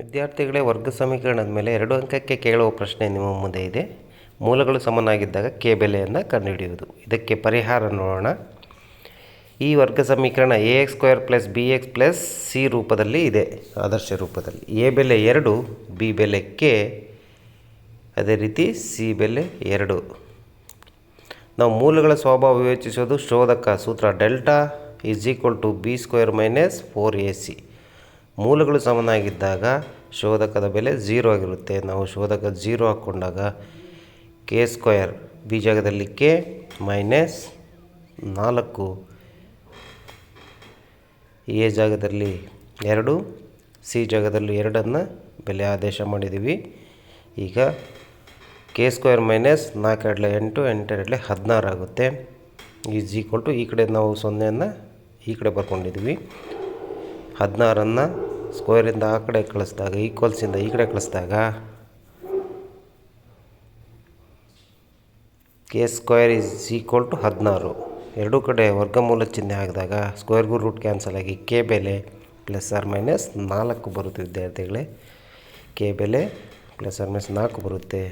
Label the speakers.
Speaker 1: ವಿದ್ಯಾರ್ಥಿಗಳೇ ವರ್ಗ ಸಮೀಕರಣದ ಮೇಲೆ ಎರಡು ಅಂಕಕ್ಕೆ ಕೇಳುವ ಪ್ರಶ್ನೆ ನಿಮ್ಮ ಮುಂದೆ ಇದೆ. ಮೂಲಗಳು ಸಮನಾಗಿದ್ದಾಗ ಕೆ ಬೆಲೆಯನ್ನು ಕಂಡುಹಿಡಿಯುವುದು. ಇದಕ್ಕೆ ಪರಿಹಾರ ನೋಡೋಣ. ಈ ವರ್ಗ ಸಮೀಕರಣ A X square plus B X plus C ರೂಪದಲ್ಲಿ ಇದೆ, ಆದರ್ಶ ರೂಪದಲ್ಲಿ. ಎ ಬೆಲೆ ಎರಡು, ಬಿ ಬೆಲೆ ಕೆ, ಅದೇ ರೀತಿ ಸಿ ಬೆಲೆ ಎರಡು. ನಾವು ಮೂಲಗಳ ಸ್ವಭಾವ ವಿವೇಚಿಸೋದು ಶೋಧಕ ಸೂತ್ರ delta is equal to B square minus four A C. ಮೂಲಗಳು ಸಮನಾಗಿದ್ದಾಗ ಶೋಧಕದ ಬೆಲೆ ಝೀರೋ ಆಗಿರುತ್ತೆ. ನಾವು ಶೋಧಕ ಝೀರೋ ಹಾಕ್ಕೊಂಡಾಗ ಕೆ ಸ್ಕ್ವಯರ್ ಬಿ ಜಾಗದಲ್ಲಿ ಕೆ ಮೈನಸ್ ನಾಲ್ಕು. ಎ ಜಾಗದಲ್ಲಿ ಎರಡು ಸಿ ಜಾಗದಲ್ಲಿ ಎರಡನ್ನು ಬೆಲೆ ಆದೇಶ ಮಾಡಿದ್ದೀವಿ ಈಗ ಕೆ ಸ್ಕ್ವೇರ್ ಮೈನಸ್ ನಾಲ್ಕು ಎರಡಲೆ ಎಂಟು ಎಂಟು ಎರಡಲೆ ಹದಿನಾರು ಆಗುತ್ತೆ. ಈಸ್ ಈಕ್ವಲ್ ಟು ಈ ಕಡೆ ನಾವು ಸೊನ್ನೆಯನ್ನು ಈ ಕಡೆ ಬರ್ಕೊಂಡಿದ್ದೀವಿ ಹದಿನಾರನ್ನು ಸ್ಕ್ವೇರಿಂದ ಆ ಕಡೆ ಕಳಿಸಿದಾಗ ಈಕ್ವಲ್ಸಿಂದ ಈ ಕಡೆ ಕಳಿಸಿದಾಗ K square is equal to ಹದಿನಾರು. ಎರಡೂ ಕಡೆ ವರ್ಗಮೂಲ ಚಿಹ್ನೆ ಹಾಕಿದಾಗ ಸ್ಕ್ವೇರ್ಗೂ ರೂಟ್ ಕ್ಯಾನ್ಸಲ್ ಆಗಿ ಕೆ ಬೆಲೆ ಪ್ಲಸ್ ಆರ್ ಮೈನಸ್ ನಾಲ್ಕು ಬರುತ್ತೆ ವಿದ್ಯಾರ್ಥಿಗಳೇ. ಕೆ ಬೆಲೆ ಪ್ಲಸ್ ಆರ್ ಮೈನಸ್ ನಾಲ್ಕು ಬರುತ್ತೆ.